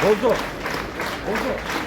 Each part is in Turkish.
合作，合。作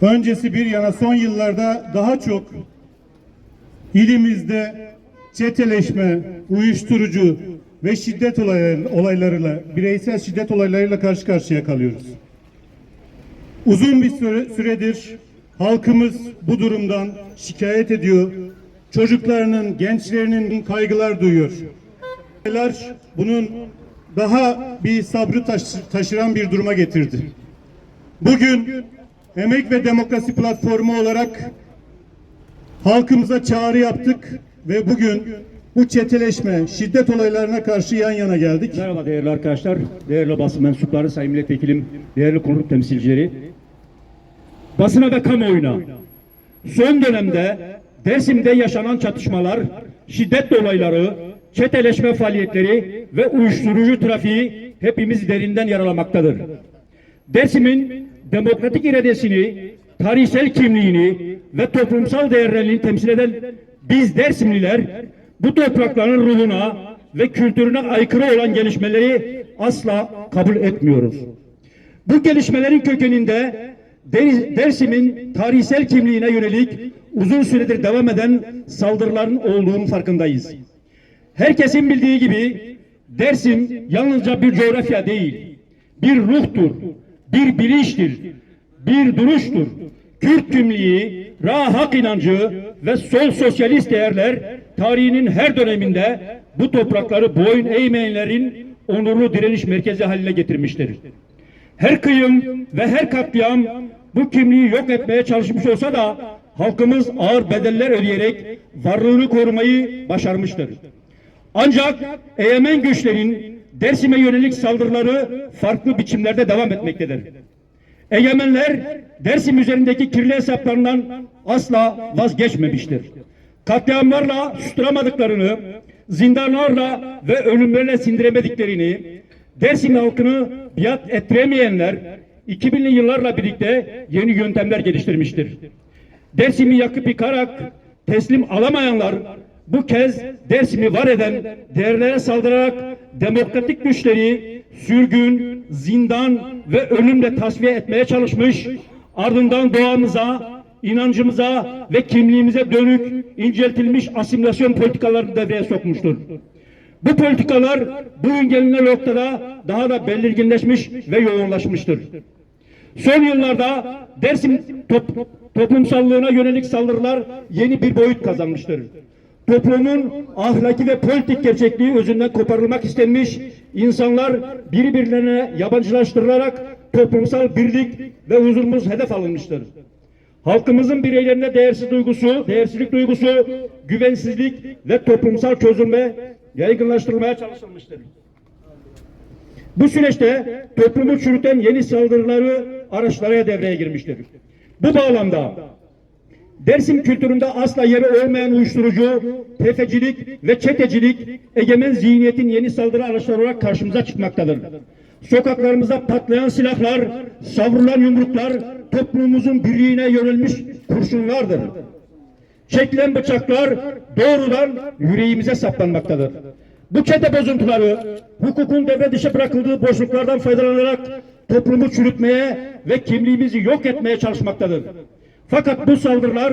öncesi bir yana son yıllarda daha çok ilimizde çeteleşme, uyuşturucu ve şiddet olayları- olaylarıyla, bireysel şiddet olaylarıyla karşı karşıya kalıyoruz. Uzun bir süre- süredir halkımız bu durumdan şikayet ediyor. Çocuklarının, gençlerinin kaygılar duyuyor. Bunun daha bir sabrı taş- taşıran bir duruma getirdi. Bugün Emek ve Demokrasi Platformu olarak halkımıza çağrı yaptık ve bugün bu çeteleşme, şiddet olaylarına karşı yan yana geldik. Merhaba değerli arkadaşlar, değerli basın mensupları, sayın milletvekilim, değerli konuk temsilcileri. Basına ve kamuoyuna son dönemde Dersim'de yaşanan çatışmalar, şiddet olayları, çeteleşme faaliyetleri ve uyuşturucu trafiği hepimiz derinden yaralamaktadır. Dersim'in demokratik iradesini, tarihsel kimliğini ve toplumsal değerlerini temsil eden biz Dersimliler bu toprakların ruhuna ve kültürüne aykırı olan gelişmeleri asla kabul etmiyoruz. Bu gelişmelerin kökeninde Der- Dersim'in tarihsel kimliğine yönelik uzun süredir devam eden saldırıların olduğunun farkındayız. Herkesin bildiği gibi Dersim yalnızca bir coğrafya değil, bir ruhtur, bir bilinçtir, bir duruştur. Kürt kimliği, rahat inancı ve sol sosyalist değerler tarihinin her döneminde bu toprakları boyun eğmeyenlerin onurlu direniş merkezi haline getirmiştir. Her kıyım ve her katliam bu kimliği yok etmeye çalışmış olsa da halkımız ağır bedeller ödeyerek varlığını korumayı başarmıştır. Ancak egemen güçlerin Dersim'e yönelik saldırıları farklı biçimlerde devam etmektedir. Egemenler Dersim üzerindeki kirli hesaplarından asla vazgeçmemiştir. Katliamlarla susturamadıklarını, zindanlarla ve ölümlerle sindiremediklerini, Dersim halkını biat ettiremeyenler 2000'li yıllarla birlikte yeni yöntemler geliştirmiştir. Dersim'i yakıp yıkarak teslim alamayanlar bu kez Dersim'i var eden değerlere saldırarak demokratik güçleri sürgün, zindan ve ölümle tasfiye etmeye çalışmış, ardından doğamıza, inancımıza ve kimliğimize dönük inceltilmiş asimilasyon politikalarını devreye sokmuştur. Bu politikalar bugün gelinen noktada daha da belirginleşmiş ve yoğunlaşmıştır. Son yıllarda Dersim top- toplumsallığına yönelik saldırılar yeni bir boyut kazanmıştır. Toplumun ahlaki ve politik gerçekliği özünden koparılmak istenmiş, insanlar birbirlerine yabancılaştırılarak toplumsal birlik ve huzurumuz hedef alınmıştır. Halkımızın bireylerine değersiz duygusu, değersizlik duygusu, güvensizlik ve toplumsal çözülme yaygınlaştırılmaya çalışılmıştır. Bu süreçte toplumu çürüten yeni saldırıları araçlara devreye girmiştir. Bu bağlamda Dersim kültüründe asla yeri olmayan uyuşturucu, tefecilik ve çetecilik egemen zihniyetin yeni saldırı araçları olarak karşımıza çıkmaktadır. Sokaklarımıza patlayan silahlar, savrulan yumruklar toplumumuzun birliğine yönelmiş kurşunlardır. Çekilen bıçaklar doğrudan yüreğimize saplanmaktadır. Bu çete bozuntuları hukukun devre dışı bırakıldığı boşluklardan faydalanarak toplumu çürütmeye ve kimliğimizi yok etmeye çalışmaktadır. Fakat bu saldırılar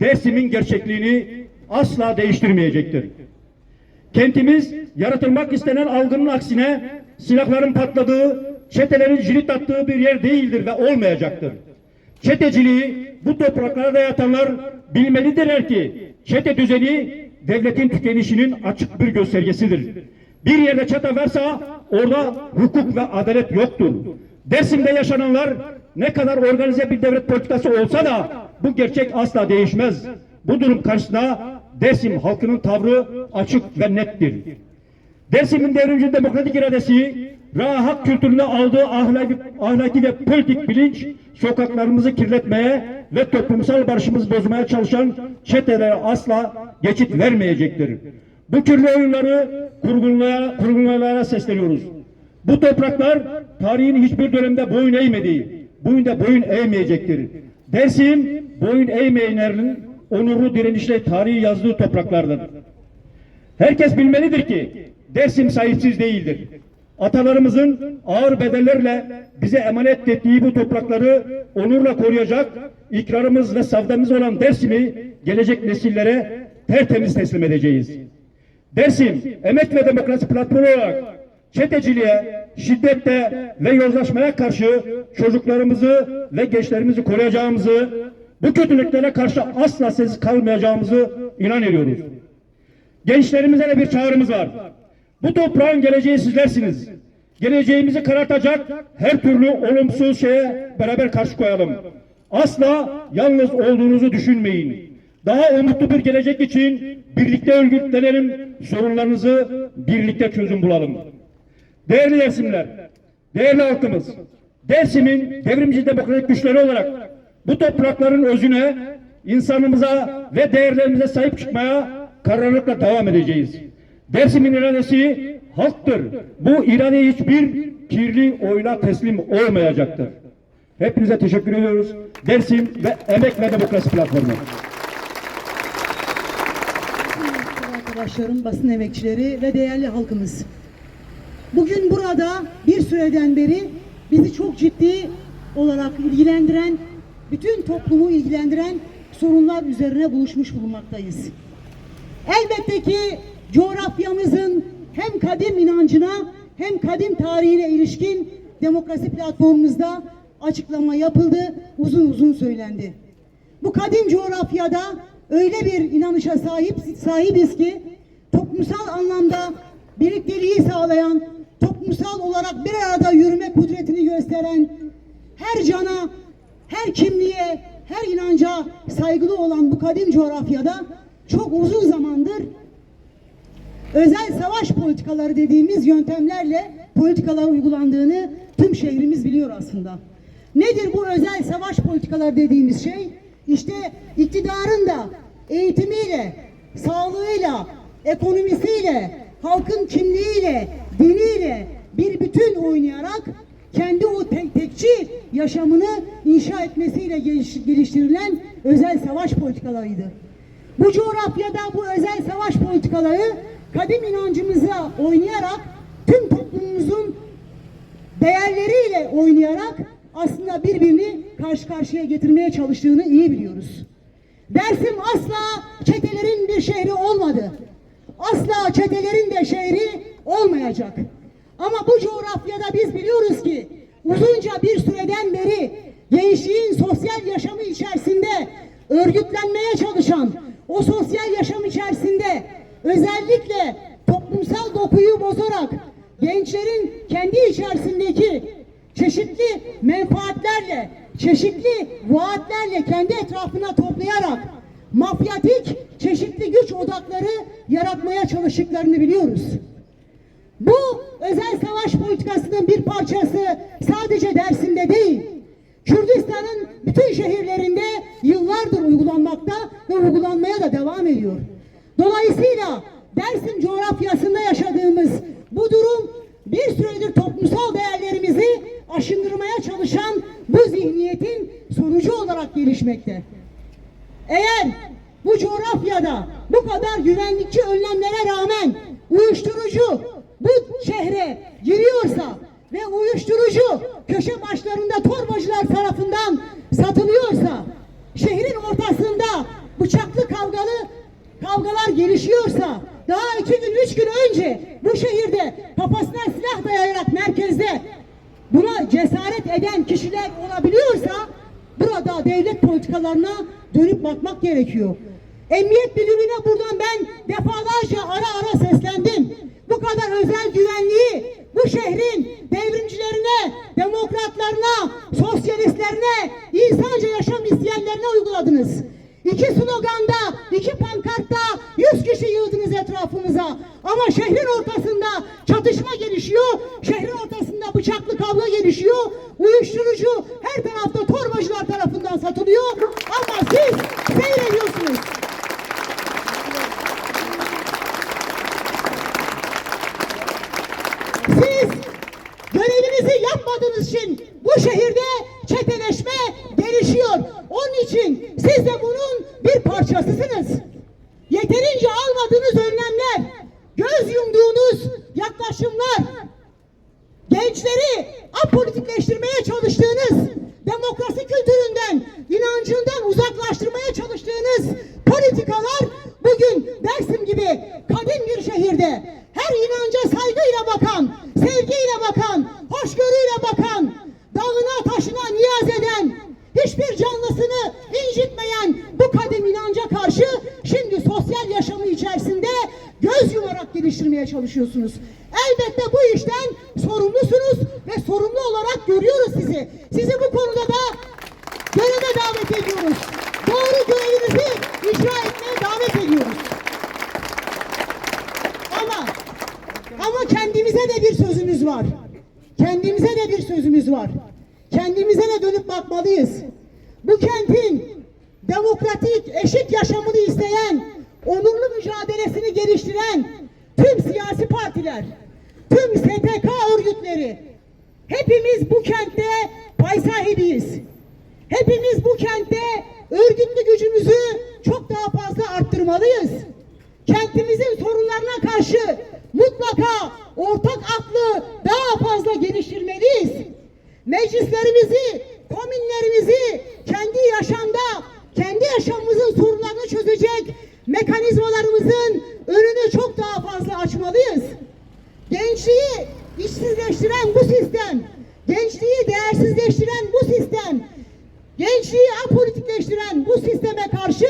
Dersim'in gerçekliğini asla değiştirmeyecektir. Kentimiz yaratılmak istenen algının aksine silahların patladığı, çetelerin cirit attığı bir yer değildir ve olmayacaktır. Çeteciliği bu topraklara dayatanlar bilmelidirler ki çete düzeni devletin tükenişinin açık bir göstergesidir. Bir yerde çete varsa orada hukuk ve adalet yoktur. Dersim'de yaşananlar ne kadar organize bir devlet politikası olsa da bu gerçek asla değişmez. Bu durum karşısında Dersim halkının tavrı açık ve nettir. Dersim'in devrimci demokratik iradesi, rahat kültürüne aldığı ahlaki, ahlaki ve politik bilinç sokaklarımızı kirletmeye ve toplumsal barışımızı bozmaya çalışan çetelere asla geçit vermeyecektir. Bu kirli oyunları kurgunlara, kurgunlara sesleniyoruz. Bu topraklar tarihin hiçbir dönemde boyun eğmedi. De boyun eğmeyecektir. Dersim boyun eğmeyenlerin onurlu direnişle tarihi yazdığı topraklardır. Herkes bilmelidir ki Dersim sahipsiz değildir. Atalarımızın ağır bedellerle bize emanet ettiği bu toprakları onurla koruyacak, ikrarımız ve savdamız olan Dersim'i gelecek nesillere tertemiz teslim edeceğiz. Dersim, emek ve demokrasi platformu olarak çeteciliğe, şiddette ve yozlaşmaya karşı çocuklarımızı ve gençlerimizi koruyacağımızı, bu kötülüklere karşı asla sessiz kalmayacağımızı inan ediyoruz. Gençlerimize de bir çağrımız var. Bu toprağın geleceği sizlersiniz. Geleceğimizi karartacak her türlü olumsuz şeye beraber karşı koyalım. Asla yalnız olduğunuzu düşünmeyin. Daha umutlu bir gelecek için birlikte örgütlenelim, sorunlarınızı birlikte çözüm bulalım. Değerli Dersimler, değerli halkımız, Dersim'in devrimci demokratik güçleri olarak bu toprakların özüne, insanımıza ve değerlerimize sahip çıkmaya kararlılıkla devam edeceğiz. Dersim'in iradesi halktır. Bu irade hiçbir kirli oyla teslim olmayacaktır. Hepinize teşekkür ediyoruz. Dersim ve Emek ve Demokrasi Platformu. arkadaşlarım, basın emekçileri ve değerli halkımız. Bugün burada bir süreden beri bizi çok ciddi olarak ilgilendiren, bütün toplumu ilgilendiren sorunlar üzerine buluşmuş bulunmaktayız. Elbette ki coğrafyamızın hem kadim inancına hem kadim tarihine ilişkin demokrasi platformumuzda açıklama yapıldı, uzun uzun söylendi. Bu kadim coğrafyada öyle bir inanışa sahip sahibiz ki toplumsal anlamda birlikteliği sağlayan, toplumsal olarak bir arada yürüme kudretini gösteren, her cana, her kimliğe, her inanca saygılı olan bu kadim coğrafyada çok uzun zamandır özel savaş politikaları dediğimiz yöntemlerle politikalar uygulandığını tüm şehrimiz biliyor aslında. Nedir bu özel savaş politikaları dediğimiz şey? İşte iktidarın da eğitimiyle, sağlığıyla, ekonomisiyle, halkın kimliğiyle, diniyle bir bütün oynayarak kendi o tek tekçi yaşamını inşa etmesiyle geliş- geliştirilen özel savaş politikalarıydı. Bu coğrafyada bu özel savaş politikaları kadim inancımıza oynayarak tüm toplumumuzun değerleriyle oynayarak aslında birbirini karşı karşıya getirmeye çalıştığını iyi biliyoruz. Dersim asla çetelerin bir şehri olmadı. Asla çetelerin de şehri olmayacak. Ama bu coğrafyada biz biliyoruz ki uzunca bir süreden beri gençliğin sosyal yaşamı içerisinde örgütlenmeye çalışan, o sosyal yaşam içerisinde özellikle toplumsal dokuyu bozarak gençlerin kendi içerisindeki çeşitli menfaatlerle, çeşitli vaatlerle kendi etrafına toplayarak mafyatik çeşitli güç odakları yaratmaya çalıştıklarını biliyoruz. Bu özel savaş politikasının bir parçası sadece Dersim'de değil, Kürdistan'ın bütün şehirlerinde yıllardır uygulanmakta ve uygulanmaya da devam ediyor. Dolayısıyla Dersim coğrafyasında yaşadığımız bu durum bir süredir toplumsal değerlerimizi aşındırmaya çalışan bu zihniyetin sonucu olarak gelişmekte. Eğer bu coğrafyada bu kadar güvenlikçi önlemlere rağmen uyuşturucu bu şehre giriyorsa ve uyuşturucu köşe başlarında torbacılar tarafından satılıyorsa, şehrin ortasında bıçaklı kavgalı kavgalar gelişiyorsa, daha iki gün, üç gün önce bu şehirde kafasına silah dayayarak merkezde buna cesaret eden kişiler olabiliyorsa burada devlet politikalarına dönüp bakmak gerekiyor. Emniyet müdürlüğüne buradan ben defalarca ara ara seslendim. Bu kadar özel güvenliği bu şehrin devrimcilerine, demokratlarına, sosyalistlerine, insanca yaşam isteyenlerine uyguladınız. İki sloganda, iki pankartta yüz kişi yığdınız etrafımıza. Ama şehrin ortasında çatışma gelişiyor. Şehrin ortasında bıçaklı kavga gelişiyor. Uyuşturucu her tarafta torbacılar tarafından satılıyor. Ama siz seyrediyorsunuz. Siz görevinizi yapmadığınız için bu şehirde çeteleşme gelişiyor. Onun siz de bunun bir parçasısınız. Yeterince almadığınız önlemler, göz yumduğunuz yaklaşımlar, gençleri apolitikleştirmeye çalıştığınız, demokrasi kültüründen, inancından uzaklaştırmaya çalıştığınız politikalar bugün Dersim gibi kadim bir şehirde her inanca saygıyla bakan, sevgiyle bakan, hoşgörüyle bakan, dağına taşına niyaz eden, hiçbir canlısını incitmeyen bu kadim inanca karşı şimdi sosyal yaşamı içerisinde göz geliştirmeye çalışıyorsunuz. Elbette bu işten sorumlusunuz ve sorumlu olarak görüyoruz sizi. Sizi bu konuda da göreve davet ediyoruz. Doğru görevinizi icra etmeye davet ediyoruz. Ama ama kendimize de bir sözümüz var. Kendimize de bir sözümüz var. Kendimize de dönüp bakmalıyız. Bu kentin demokratik, eşit yaşamını isteyen, onurlu mücadelesini geliştiren tüm siyasi partiler, tüm STK örgütleri, hepimiz bu kentte pay sahibiyiz. Hepimiz bu kentte örgütlü gücümüzü çok daha fazla arttırmalıyız. Kentimizin sorunlarına karşı mutlaka ortak aklı daha fazla geliştirmeliyiz. Meclislerimizi, komünlerimizi kendi yaşamda, kendi yaşamımızın sorunlarını çözecek mekanizmalarımızın önünü çok daha fazla açmalıyız. Gençliği işsizleştiren bu sistem, gençliği değersizleştiren bu sistem, gençliği apolitikleştiren bu sisteme karşı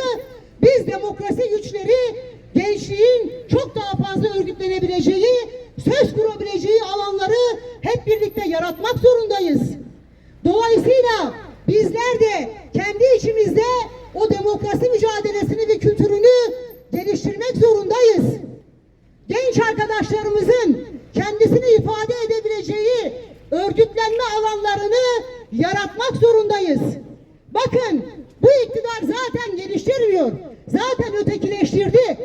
biz demokrasi güçleri gençliğin çok daha fazla örgütlenebileceği, söz kurabileceği alanları hep birlikte yaratmak zorundayız. Dolayısıyla bizler de kendi içimizde o demokrasi mücadelesini ve kültürünü geliştirmek zorundayız genç arkadaşlarımızın kendisini ifade edebileceği örgütlenme alanlarını yaratmak zorundayız. Bakın bu iktidar zaten geliştirmiyor. Zaten ötekileştirdi.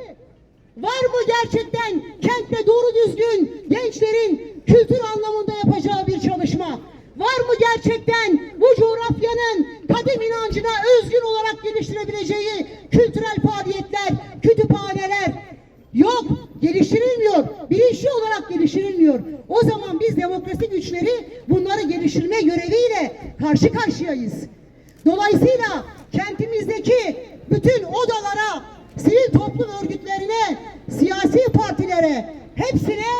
Var mı gerçekten kentte doğru düzgün gençlerin kültür anlamında yapacağı bir çalışma? Var mı gerçekten bu coğrafyanın kadim inancına özgün olarak geliştirebileceği kültürel faaliyetler, kütüphaneler, Yok, geliştirilmiyor. Bilinçli olarak geliştirilmiyor. O zaman biz demokrasi güçleri bunları geliştirme göreviyle karşı karşıyayız. Dolayısıyla kentimizdeki bütün odalara, sivil toplum örgütlerine, siyasi partilere, hepsine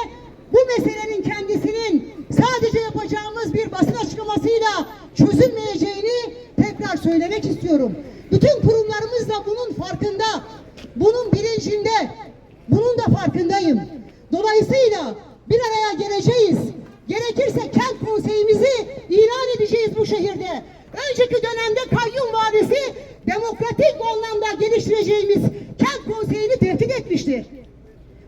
bu meselenin kendisinin sadece yapacağımız bir basın açıklamasıyla çözülmeyeceğini tekrar söylemek istiyorum. Bütün kurumlarımız da bunun farkında, bunun bilincinde, bunun da farkındayım. Dolayısıyla bir araya geleceğiz. Gerekirse kent konseyimizi ilan edeceğiz bu şehirde. Önceki dönemde kayyum vadisi demokratik anlamda geliştireceğimiz kent konseyini tehdit etmişti.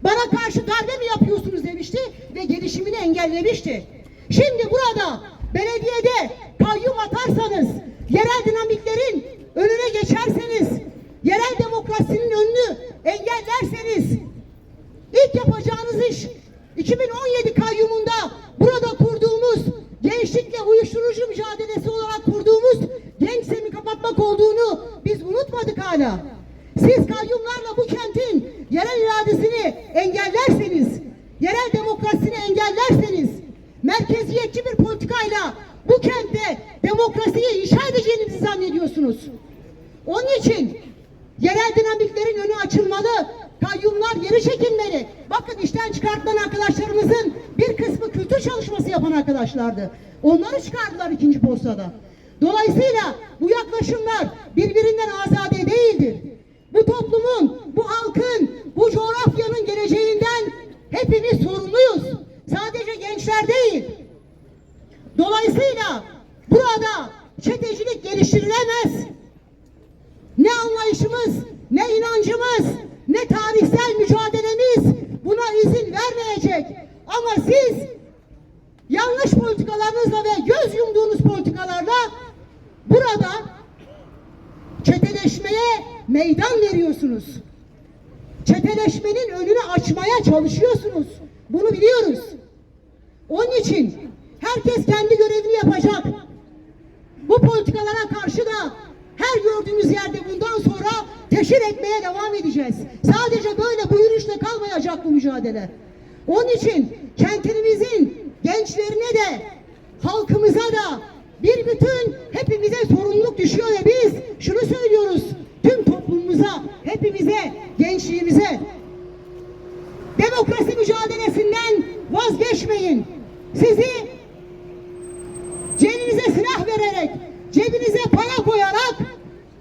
Bana karşı darbe mi yapıyorsunuz demişti ve gelişimini engellemişti. Şimdi burada belediyede kayyum atarsanız, yerel dinamiklerin önüne geçerseniz, yerel demokrasinin önünü engellerseniz ilk yapacağınız iş 2017 kayyumunda burada kurduğumuz gençlikle uyuşturucu mücadelesi olarak kurduğumuz genç semi kapatmak olduğunu biz unutmadık hala. Siz kayyumlarla bu kentin yerel iradesini engellerseniz, yerel demokrasisini engellerseniz, merkeziyetçi bir politikayla bu kentte demokrasiyi inşa edeceğinizi zannediyorsunuz. Onun için yerel dinamiklerin önü açılmalı, kayyumlar geri çekilmeli. Bakın işten çıkartılan arkadaşlarımızın bir kısmı kültür çalışması yapan arkadaşlardı. Onları çıkardılar ikinci postada. Dolayısıyla bu yaklaşımlar birbirinden azade değildir. Bu toplumun, bu halkın, bu coğrafyanın geleceğinden hepimiz sorumluyuz. Sadece gençler değil. Dolayısıyla burada çetecilik geliştirilemez. Ne anlayışımız, ne inancımız, ne tarihsel mücadelemiz buna izin vermeyecek. Ama siz yanlış politikalarınızla ve göz yumduğunuz politikalarla burada çeteleşmeye meydan veriyorsunuz. Çeteleşmenin önünü açmaya çalışıyorsunuz. Bunu biliyoruz. Onun için herkes kendi görevini yapacak. Bu politikalara karşı da her gördüğümüz yerde bundan sonra teşhir etmeye devam edeceğiz. Sadece böyle bu kalmayacak bu mücadele. Onun için kentimizin gençlerine de halkımıza da bir bütün hepimize sorumluluk düşüyor ve biz şunu söylüyoruz tüm toplumumuza, hepimize, gençliğimize demokrasi mücadelesinden vazgeçmeyin. Sizi cebinize silah vererek, cebinize para koyarak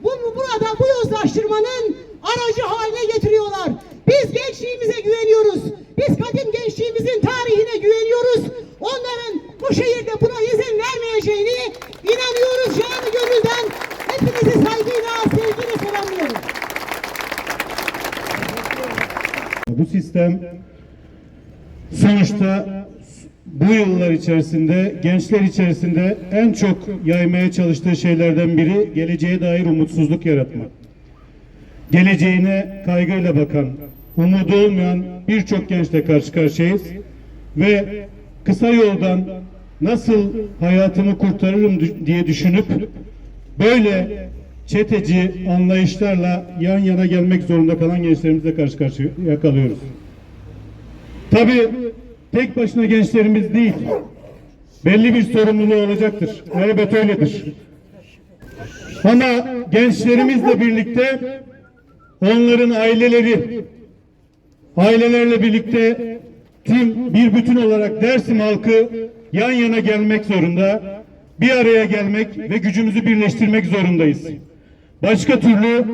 bu burada bu yozlaştırmanın aracı haline getiriyorlar. Biz gençliğimize güveniyoruz. Biz kadın gençliğimizin tarihine güveniyoruz. Onların bu şehirde buna izin vermeyeceğini inanıyoruz canı gönülden. Hepinizi saygıyla, sevgiyle selamlıyorum. Bu sistem sonuçta bu yıllar içerisinde gençler içerisinde en çok yaymaya çalıştığı şeylerden biri geleceğe dair umutsuzluk yaratmak. Geleceğine kaygıyla bakan, umudu olmayan birçok gençle karşı karşıyayız ve kısa yoldan nasıl hayatımı kurtarırım diye düşünüp böyle çeteci anlayışlarla yan yana gelmek zorunda kalan gençlerimizle karşı karşıya kalıyoruz. Tabii tek başına gençlerimiz değil. Belli bir sorumluluğu olacaktır. Elbet öyledir. Ama gençlerimizle birlikte onların aileleri, ailelerle birlikte tüm bir bütün olarak Dersim halkı yan yana gelmek zorunda, bir araya gelmek ve gücümüzü birleştirmek zorundayız. Başka türlü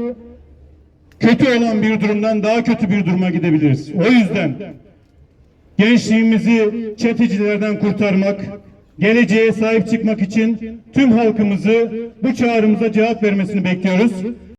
kötü olan bir durumdan daha kötü bir duruma gidebiliriz. O yüzden gençliğimizi çetecilerden kurtarmak, geleceğe sahip çıkmak için tüm halkımızı bu çağrımıza cevap vermesini bekliyoruz.